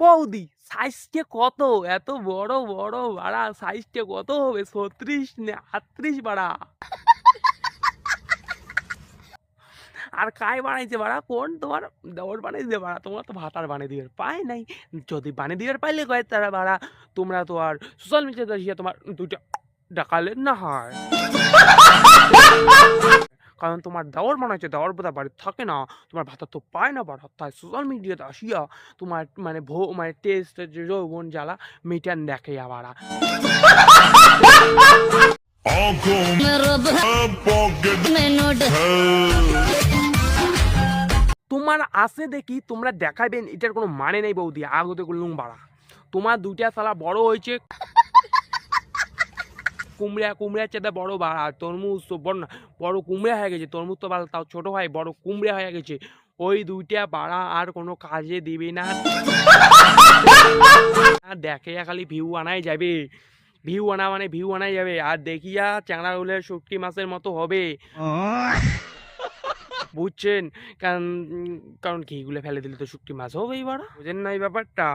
বৌদি সাইজটা কত? এত বড় বড়, বাড়া সাইজটা কত হবে? ছত্রিশ না আটত্রিশ বাড়া? আর কাই বানাইছে বাড়া? কোন তোমার? দেওয়ার বানাইছে বাড়া। তোমরা তো ভাতার বানিয়ে দিবে। পাই নাই। যদি বানিয়ে দিবে পাইলে কয় তারা বাড়া? তোমরা তো আর সোশ্যাল মিডিয়াতে তোমার দুইটা ডাকালে না হয়। কারণ তোমার দেওয়ার মনে হচ্ছে, দেওয়ার বোধা বাড়ি থাকে না। তোমার ভাতা তো পায় না বাড়া তাই সোশ্যাল মিডিয়াতে আসিয়া তোমার মানে ভো মানে টেস্ট যৌবন জ্বালা মিটার দেখে আবার। তোমার আসে দেখি, তোমরা দেখাবেন এটার কোনো মানে নেই বৌদি, আগতে করলুম বাড়া। তোমার দুইটা সালা বড় হয়েছে। কুমড়া কুমড়ার চেয়ে বড় বাড়া তরমুজ তো বড় না, বড় কুমড়া হয়ে গেছে, তরমুজ তো তাও ছোট হয়, বড় কুমড়া হয়ে গেছে, ওই দুইটা বাড়া আর কোনো কাজে দিবে না। আর দেখে খালি ভিউ আনাই যাবে ভিউ আনা মানে ভিউ আনাই যাবে, আর দেখিয়া চ্যাংড়া উলের শুটকি মাছের মতো হবে। বুঝছেন? কারণ কারণ ঘিগুলো ফেলে দিলে তো শুটকি মাছ হবেই বাড়া। বুঝেন না এই ব্যাপারটা।